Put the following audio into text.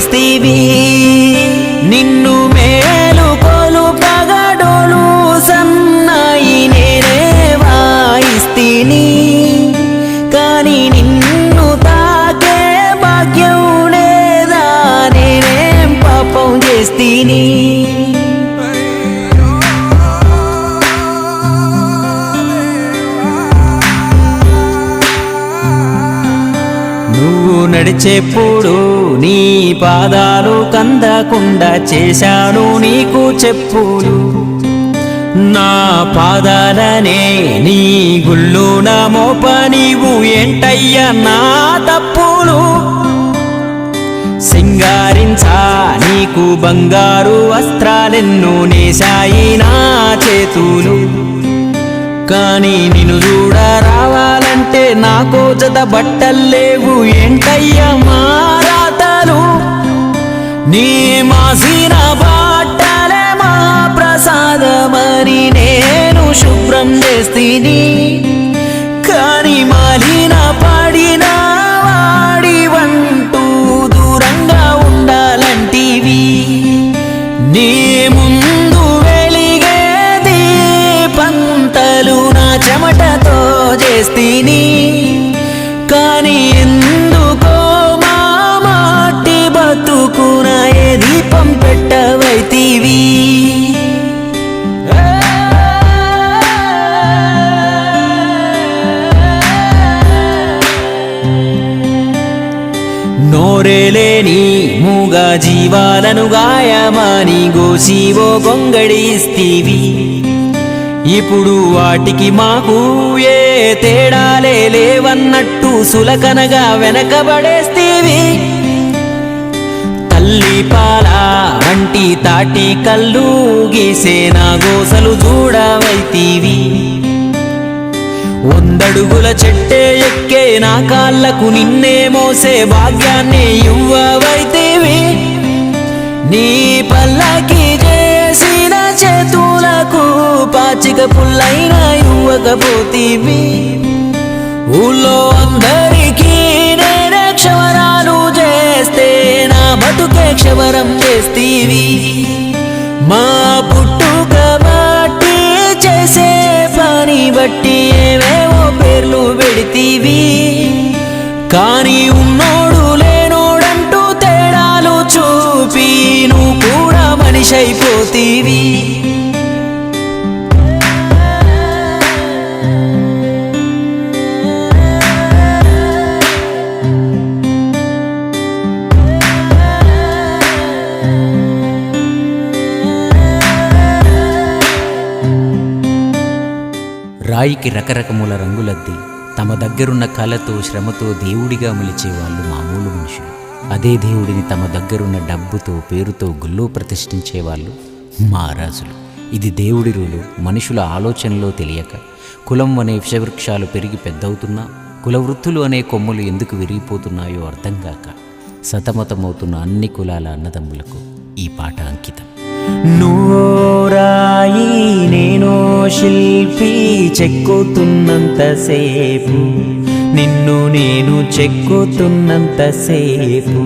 చేస్తీవి నిన్ను మేలు కోలు పగడోలు సన్నాయి నేనే వాయిస్తీని. కానీ నిన్ను తాకే భాగ్యం లేదా నేనేం పాపం చేస్తీని. నువ్వు నడిచేప్పుడు నీ పాదాలు కందకుండా చేశాను నీకు చెప్పులు నా పాదాలనే నీ గుళ్ళు నా మోప నీవు ఏంటయ్యా నా తప్పులు? సింగారించా నీకు బంగారు వస్త్రాలెన్ను నేశాయి నా చేతులు. కానీ నిన్ను చూడ మారాలంటే నాకో జత బట్టల్లేవు. ఏంటయ్యా మారాతలు నీ మాసిన బట్టలే మా ప్రసాదమని నేను శుభ్రం చేస్తీని. చేస్తీని. కానీ ఎందుకో మా మాటి బతుకున ఏ దీపం పెట్టవైతివి. నోరేలేని మూగ జీవాలను గాయమాని గోసివో గొంగడిస్తీవి ఇప్పుడు వాటికి మాకు ఏ తేడాలే లేవన్నట్టు సులకనగా వెనకబడేస్తీవి. తల్లి పాల వంటి తాటి కళ్ళు గీసే నా గోసలు చూడవైతీవి. వందడుగుల చెట్టే ఎక్కే నా కాళ్ళకు నిన్నే మోసే భాగ్యాన్ని ఇవ్వవైతేవి. నీ పల్లకి చేసిన చేతులకు పాచిక పుల్లైనా ఇవ్వకపోతీవి ఊళ్ళో అందరికీ నేనే క్షవరాలు చేస్తే నా బతుకే క్షవరం చేస్తీవి. మా పుట్టుక బట్టి చేసే పని బట్టి ఏవేవో పేర్లు పెడితీవి కానీ ఉన్నోడు లేనోడంటూ తేడాలు చూపి నువ్వు కూడా మనిషి అయిపోతీవి రాయికి రకరకముల రంగులద్ది. తమ దగ్గరున్న కళతో శ్రమతో దేవుడిగా మలిచే వాళ్ళు మామూలు మనుషులు. అదే దేవుడిని తమ దగ్గరున్న డబ్బుతో పేరుతో గుల్లో ప్రతిష్ఠించే వాళ్ళు మహారాజులు. ఇది దేవుడి రూలు. మనుషుల ఆలోచనలో తెలియక కులం అనే విషవృక్షాలు పెరిగి పెద్దవుతున్నా కులవృత్తులు అనే కొమ్ములు ఎందుకు విరిగిపోతున్నాయో అర్థం కాక సతమతమవుతున్న అన్ని కులాల అన్నదమ్ములకు ఈ పాట అంకితం. నేను శిల్పి చెక్కుతున్నంతసేపు నిన్ను నేను చెక్కుతున్నంతసేపు.